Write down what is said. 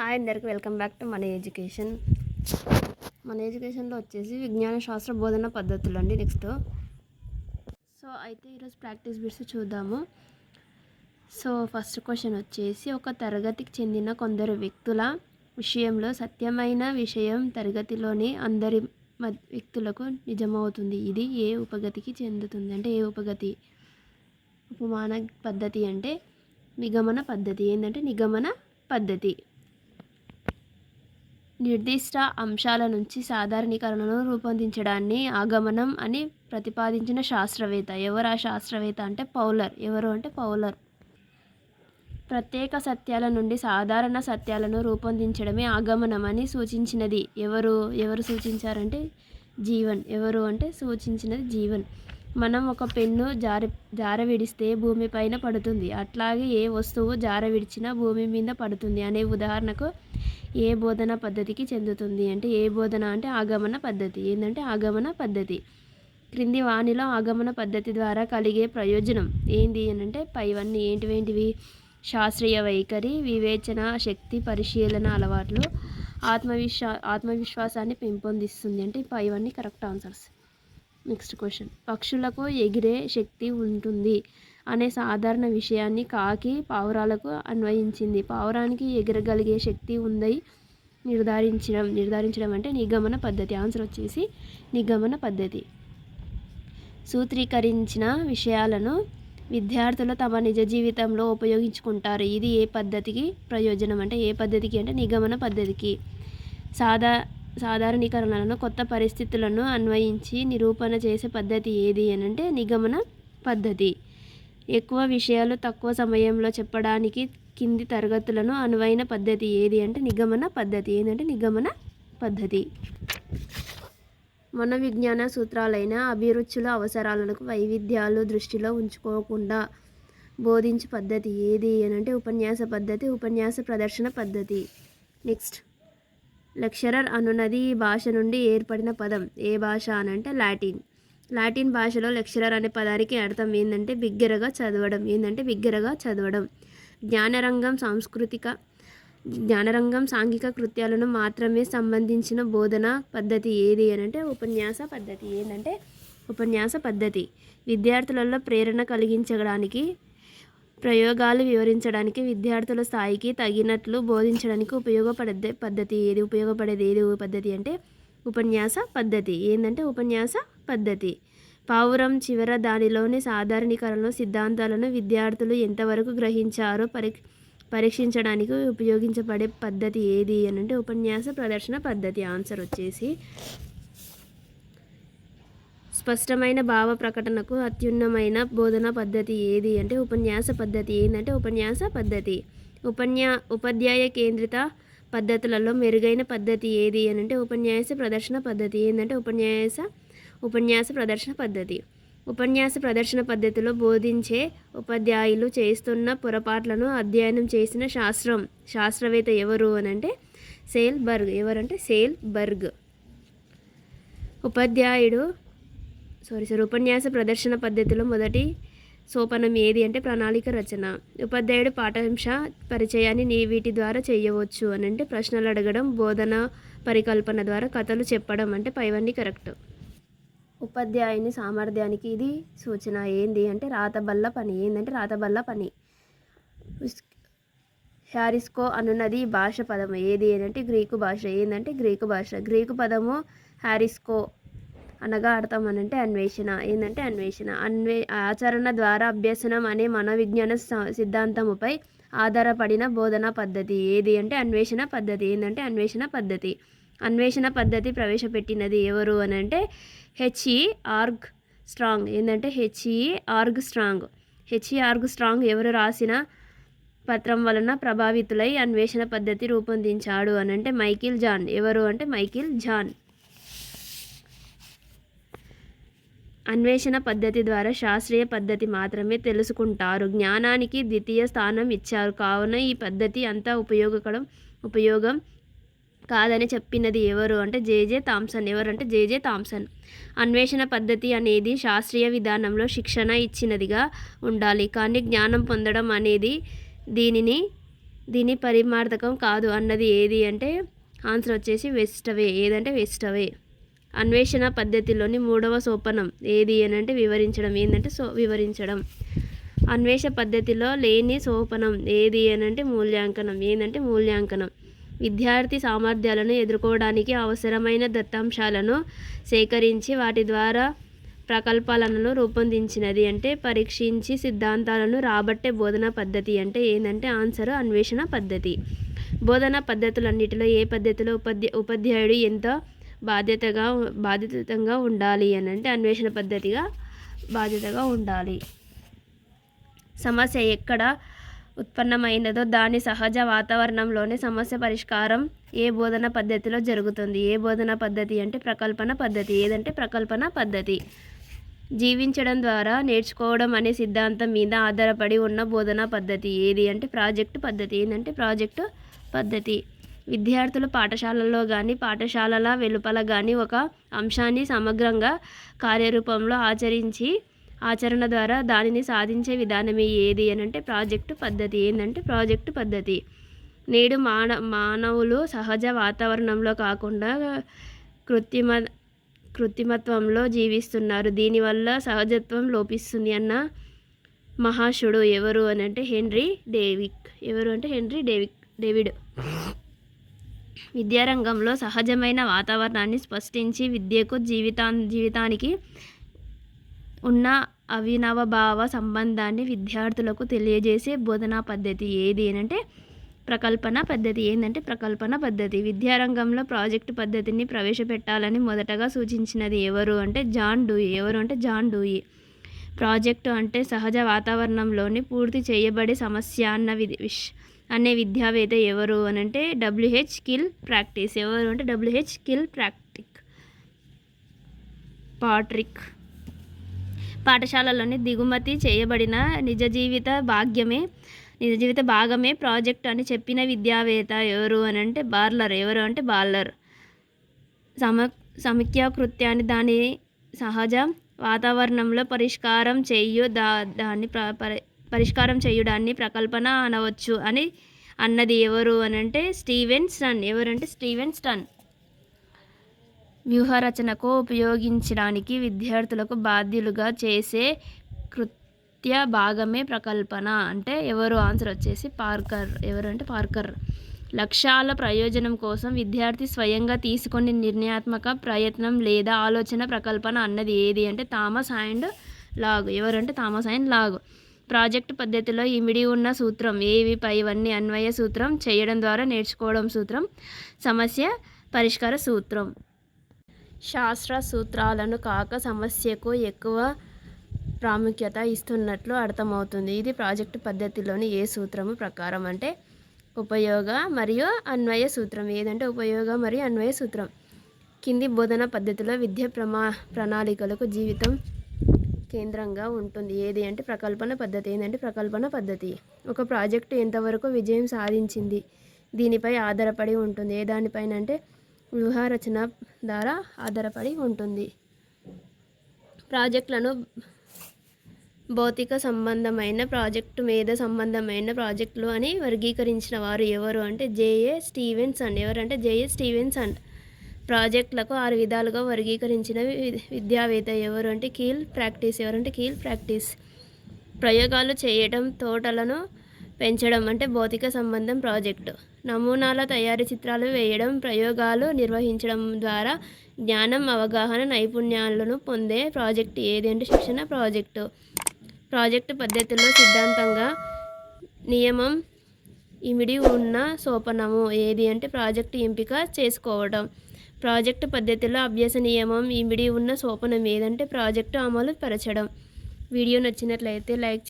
Hi అందరికి welcome back to మన education. మన ఎడ్యుకేషన్లో వచ్చేసి విజ్ఞాన శాస్త్ర బోధన పద్ధతులు అండి నెక్స్ట్. సో అయితే ఈరోజు ప్రాక్టీస్ బిట్స్ చూద్దాము. సో ఫస్ట్ క్వశ్చన్ వచ్చేసి ఒక తరగతికి చెందిన కొందరు వ్యక్తుల విషయంలో సత్యమైన విషయం తరగతిలోని అందరి వ్యక్తులకు నిజమవుతుంది. ఇది ఏ ఉపగతికి చెందుతుంది అంటే ఏ ఉపగతి? ఉపమాన పద్ధతి అంటే నిగమన పద్ధతి. ఏంటంటే నిగమన పద్ధతి. నిర్దిష్ట అంశాల నుంచి సాధారణీకరణను రూపొందించడాన్ని ఆగమనం అని ప్రతిపాదించిన శాస్త్రవేత్త. ఎవరు ఆ శాస్త్రవేత్త అంటే పౌలర్. ఎవరు అంటే పౌలర్. ప్రత్యేక సత్యాల నుండి సాధారణ సత్యాలను రూపొందించడమే ఆగమనం అని సూచించినది. ఎవరు? ఎవరు సూచించారంటే జీవన్. ఎవరు అంటే సూచించినది జీవన్. మనం ఒక పెన్ను జార జార విడిస్తే భూమిపైన పడుతుంది. అట్లాగే ఏ వస్తువు జార విడిచినా భూమి మీద పడుతుంది అనే ఉదాహరణకు ఏ బోధన పద్ధతికి చెందుతుంది అంటే ఏ బోధన అంటే ఆగమన పద్ధతి. ఏంటంటే ఆగమన పద్ధతి. క్రింది వాణిలో ఆగమన పద్ధతి ద్వారా కలిగే ప్రయోజనం ఏంది అని అంటే పైవన్నీ ఏంటివేంటివి? శాస్త్రీయ వైఖరి వివేచన శక్తి పరిశీలన అలవాట్లు ఆత్మవిశ్వా ఆత్మవిశ్వాసాన్ని పెంపొందిస్తుంది. అంటే పైవన్నీ కరెక్ట్ ఆన్సర్స్. Next question. పక్షులకు ఎగిరే శక్తి ఉంటుంది. అనే సాధారణ విషయాన్ని కాకి పావురాలకు అన్వయించింది. పావురానికి ఎగరగలిగే శక్తి ఉందని నిర్ధారించడం నిర్ధారించడం అంటే నిగమన పద్ధతి. ఆన్సర్ వచ్చేసి నిగమన పద్ధతి. సూత్రీకరించిన విషయాలను విద్యార్థులు తమ నిజ జీవితంలో ఉపయోగించుకుంటారు. ఇది ఏ పద్ధతికి ప్రయోజనం అంటే ఏ పద్ధతికి అంటే నిగమన పద్ధతికి. సాధా సాధారణీకరణలను కొత్త పరిస్థితులను అన్వయించి నిరూపణ చేసే పద్ధతి ఏది అని అంటే నిగమన పద్ధతి. ఎక్కువ విషయాలు తక్కువ సమయంలో చెప్పడానికి కింది తరగతులను అనువైన పద్ధతి ఏది అంటే నిగమన పద్ధతి. ఏంటంటే నిగమన పద్ధతి. మన విజ్ఞాన సూత్రాలైన అభిరుచుల అవసరాలకు వైవిధ్యాలు దృష్టిలో ఉంచుకోకుండా బోధించే పద్ధతి ఏది అని అంటే ఉపన్యాస పద్ధతి ఉపన్యాస ప్రదర్శన పద్ధతి. నెక్స్ట్. లెక్చరర్ అనున్నది ఈ భాష నుండి ఏర్పడిన పదం. ఏ భాష అనంటే లాటిన్. లాటిన్ భాషలో లెక్చరర్ అనే పదానికి అర్థం ఏంటంటే బిగ్గరగా చదవడం ఏంటంటే బిగ్గరగా చదవడం. జ్ఞానరంగం సాంస్కృతిక జ్ఞానరంగం సాంఘిక కృత్యాలను మాత్రమే సంబంధించిన బోధన పద్ధతి ఏది అని అంటే ఉపన్యాస పద్ధతి. ఏంటంటే ఉపన్యాస పద్ధతి. విద్యార్థులలో ప్రేరణ కలిగించడానికి ప్రయోగాలు వివరించడానికి విద్యార్థుల స్థాయికి తగినట్లు బోధించడానికి ఉపయోగపడే పద్ధతి ఏది? ఉపయోగపడేది ఏది? పద్ధతి అంటే ఉపన్యాస పద్ధతి. ఏంటంటే ఉపన్యాస పద్ధతి. పావురం చివర దానిలోని సాధారణీకరణ సిద్ధాంతాలను విద్యార్థులు ఎంతవరకు గ్రహించారో పరి పరీక్షించడానికి ఉపయోగించబడే పద్ధతి ఏది అని అంటే ఉపన్యాస ప్రదర్శన పద్ధతి. ఆన్సర్ వచ్చేసి స్పష్టమైన భావ ప్రకటనకు అత్యున్నమైన బోధన పద్ధతి ఏది అంటే ఉపన్యాస పద్ధతి. ఏంటంటే ఉపన్యాస పద్ధతి. ఉపన్యా ఉపాధ్యాయ కేంద్రిత పద్ధతులలో మెరుగైన పద్ధతి ఏది అని అంటే ఉపన్యాస ప్రదర్శన పద్ధతి. ఏంటంటే ఉపన్యాస ఉపన్యాస ప్రదర్శన పద్ధతి. ఉపన్యాస ప్రదర్శన పద్ధతిలో బోధించే ఉపాధ్యాయులు చేస్తున్న పొరపాట్లను అధ్యయనం చేసిన శాస్త్రం. శాస్త్రవేత్త ఎవరు అని అంటే సేల్ బర్గ్ ఎవరంటే సేల్ బర్గ్ ఉపాధ్యాయుడు సారీ సార్ ఉపన్యాస ప్రదర్శన పద్ధతిలో మొదటి సోపానం ఏది అంటే ప్రణాళిక రచన. ఉపాధ్యాయుడు పాఠాంశ పరిచయాన్ని నీ వీటి ద్వారా చేయవచ్చు అని అంటే ప్రశ్నలు అడగడం బోధన పరికల్పన ద్వారా కథలు చెప్పడం అంటే పైవన్నీ కరెక్ట్. ఉపాధ్యాయుని సామర్థ్యానికి ఇది సూచన. ఏంది అంటే రాతబల్ల పని. ఏంటంటే రాతబల్ల పని. హ్యారిస్కో అనున్నది భాష పదము. ఏది ఏంటంటే గ్రీకు భాష. ఏంటంటే గ్రీకు భాష. గ్రీకు పదము హ్యారిస్కో. అనగా అర్థం అని అంటే అన్వేషణ. ఏంటంటే అన్వేషణ. అన్వే ఆచరణ ద్వారా అభ్యసనం అనే మనోవిజ్ఞాన స- సిద్ధాంతముపై ఆధారపడిన బోధనా పద్ధతి. ఏది అంటే అన్వేషణ పద్ధతి. ఏంటంటే అన్వేషణ పద్ధతి. అన్వేషణ పద్ధతి ప్రవేశపెట్టినది ఎవరు అని అంటే హెచ్ఈ ఆర్గ్ స్ట్రాంగ్. ఏంటంటే HE Armstrong. HE Armstrong ఎవరు రాసిన పత్రం వలన ప్రభావితులై అన్వేషణ పద్ధతి రూపొందించాడు అని అంటే మైకిల్ జాన్. ఎవరు అంటే మైకిల్ జాన్. అన్వేషణ పద్ధతి ద్వారా శాస్త్రీయ పద్ధతి మాత్రమే తెలుసుకుంటారు. జ్ఞానానికి ద్వితీయ స్థానం ఇచ్చారు. కావున ఈ పద్ధతి అంతా ఉపయోగకరం ఉపయోగం కాదని చెప్పినది ఎవరు అంటే జేజే థామ్సన్. ఎవరంటే జేజే థామ్సన్. అన్వేషణ పద్ధతి అనేది శాస్త్రీయ విధానంలో శిక్షణ ఇచ్చినదిగా ఉండాలి. కానీ జ్ఞానం పొందడం అనేది దీనిని దీని పరిమార్థకం కాదు. అన్నది ఏది అంటే ఆన్సర్ వచ్చేసి వెస్టవే ఏదంటే వెస్టవే అన్వేషణ పద్ధతిలోని మూడవ సోపనం. ఏది అని అంటే వివరించడం. ఏంటంటే సో వివరించడం. అన్వేష పద్ధతిలో లేని సోపనం. ఏది అని అంటే మూల్యాంకనం. ఏంటంటే మూల్యాంకనం. విద్యార్థి సామర్థ్యాలను ఎదుర్కోవడానికి అవసరమైన దత్తాంశాలను సేకరించి వాటి ద్వారా ప్రకల్పాలను రూపొందించినది. అంటే పరీక్షించి సిద్ధాంతాలను రాబట్టే బోధన పద్ధతి. అంటే ఏంటంటే ఆన్సర్ అన్వేషణ పద్ధతి. బోధనా పద్ధతులన్నిటిలో ఏ పద్ధతిలో ఉపాధ్య ఉపాధ్యాయుడు ఎంత బాధ్యతగా బాధ్యతంగా ఉండాలి అని అంటే అన్వేషణ పద్ధతిగా బాధ్యతగా ఉండాలి. సమస్య ఎక్కడ ఉత్పన్నమైనదో దాని సహజ వాతావరణంలోనే సమస్య పరిష్కారం ఏ బోధన పద్ధతిలో జరుగుతుంది. ఏ బోధన పద్ధతి అంటే ప్రకల్పన పద్ధతి. ఏదంటే ప్రకల్పన పద్ధతి. జీవించడం ద్వారా నేర్చుకోవడం అనే సిద్ధాంతం మీద ఆధారపడి ఉన్న బోధనా పద్ధతి. ఏది అంటే ప్రాజెక్టు పద్ధతి. ఏంటంటే ప్రాజెక్టు పద్ధతి. విద్యార్థులు పాఠశాలల్లో కానీ పాఠశాలల వెలుపల కానీ ఒక అంశాన్ని సమగ్రంగా కార్యరూపంలో ఆచరించి ఆచరణ ద్వారా దానిని సాధించే విధానమే ఏది అని అంటే ప్రాజెక్టు పద్ధతి. ఏంటంటే ప్రాజెక్టు పద్ధతి. నేడు మాన మానవులు సహజ వాతావరణంలో కాకుండా కృత్రిమ కృత్రిమత్వంలో జీవిస్తున్నారు. దీనివల్ల సహజత్వం లోపిస్తుంది అన్న మహాశుడు ఎవరు అని అంటే హెన్రీ డేవిక్. ఎవరు అంటే హెన్రీ డేవిక్ డేవిడ్. విద్యారంగంలో సహజమైన వాతావరణాన్ని స్పష్టించి విద్యకు జీవితా జీవితానికి ఉన్న అవినవభావ సంబంధాన్ని విద్యార్థులకు తెలియజేసే బోధనా పద్ధతి ఏది అంటే ప్రకల్పన పద్ధతి. ఏంటంటే ప్రకల్పన పద్ధతి. విద్యారంగంలో ప్రాజెక్టు పద్ధతిని ప్రవేశపెట్టాలని మొదటగా సూచించినది ఎవరు అంటే జాన్ డూయి. ఎవరు అంటే జాన్ డూయి. ప్రాజెక్టు అంటే సహజ వాతావరణంలోని పూర్తి చేయబడే సమస్య అన్న విధి విష్ అనే విద్యావేత్త ఎవరు అని అంటే డబ్ల్యూహెచ్ కిల్ ప్రాక్టీస్ ఎవరు అంటే డబ్ల్యూహెచ్ కిల్ ప్రాక్టిక్ పాట్రిక్ పాఠశాలలోని దిగుమతి చేయబడిన నిజ జీవిత భాగ్యమే నిజ జీవిత భాగమే ప్రాజెక్ట్ అని చెప్పిన విద్యావేత్త ఎవరు అని అంటే బార్లర్. ఎవరు అంటే బార్లర్. సమ సమీక్షాకృత్యాన్ని దాని సహజ వాతావరణంలో పరిష్కారం చేయు దా దాన్ని ప్ర పరిష్కారం చేయుడాన్ని ప్రకల్పన అనవచ్చు అని అన్నది ఎవరు అని అంటే స్టీవెన్ స్టన్. ఎవరంటే స్టీవెన్ స్టన్. వ్యూహరచనకు ఉపయోగించడానికి విద్యార్థులకు బాధ్యులుగా చేసే కృత్య భాగమే ప్రకల్పన అంటే ఎవరు? ఆన్సర్ వచ్చేసి పార్కర్. ఎవరంటే పార్కర్. లక్ష్యాల ప్రయోజనం కోసం విద్యార్థి స్వయంగా తీసుకొని నిర్ణయాత్మక ప్రయత్నం లేదా ఆలోచన ప్రకల్పన అన్నది ఏది? అంటే థామస్ అండ్ లాగ్. ఎవరంటే థామస్ అండ్ లాగ్. ప్రాజెక్ట్ పద్ధతిలో ఇమిడి ఉన్న సూత్రం ఏవి పైవన్నీ అన్వయ సూత్రం చేయడం ద్వారా నేర్చుకోవడం సూత్రం సమస్య పరిష్కార సూత్రం. శాస్త్ర సూత్రాలను కాక సమస్యకు ఎక్కువ ప్రాముఖ్యత ఇస్తున్నట్లు అర్థమవుతుంది. ఇది ప్రాజెక్టు పద్ధతిలోని ఏ సూత్రము ప్రకారం అంటే ఉపయోగ మరియు అన్వయ సూత్రం. ఏదంటే ఉపయోగ మరియు అన్వయ సూత్రం. కింది బోధన పద్ధతిలో విద్య ప్రమా ప్రణాళికలకు జీవితం కేంద్రంగా ఉంటుంది. ఏది అంటే ప్రకల్పన పద్ధతి. ఏంటంటే ప్రకల్పన పద్ధతి. ఒక ప్రాజెక్టు ఎంతవరకు విజయం సాధించింది? దీనిపై ఆధారపడి ఉంటుంది. ఏ దానిపైన అంటే వ్యూహారచన ద్వారా ఆధారపడి ఉంటుంది. ప్రాజెక్టులను భౌతిక సంబంధమైన ప్రాజెక్టు మీద సంబంధమైన ప్రాజెక్టులు అని వర్గీకరించిన వారు ఎవరు అంటే జేఏ స్టీవెన్స్ అండ్. ఎవరంటే జేఏ స్టీవెన్స్ అండ్. ప్రాజెక్టులకు ఆరు విధాలుగా వర్గీకరించిన విద్యావేత్త ఎవరు అంటే కీల్ ప్రాక్టీస్ ఎవరంటే కీల్ ప్రాక్టీస్. ప్రయోగాలు చేయటం తోటలను పెంచడం అంటే భౌతిక సంబంధం ప్రాజెక్టు. నమూనాల తయారీ చిత్రాలు వేయడం ప్రయోగాలు నిర్వహించడం ద్వారా జ్ఞానం అవగాహన నైపుణ్యాలను పొందే ప్రాజెక్టు ఏది అంటే శిక్షణ ప్రాజెక్టు. ప్రాజెక్టు పద్ధతిలో సిద్ధాంతంగా నియమం ఇమిడి ఉన్న సోపనము ఏది అంటే ప్రాజెక్టు ఎంపిక చేసుకోవడం ప్రాజెక్టు పద్ధతిలో అభ్యాస నియమం ఇమిడి ఉన్న సోపనం ఏదంటే ప్రాజెక్టు అమలు పరచడం. వీడియో నచ్చినట్లయితే లైక్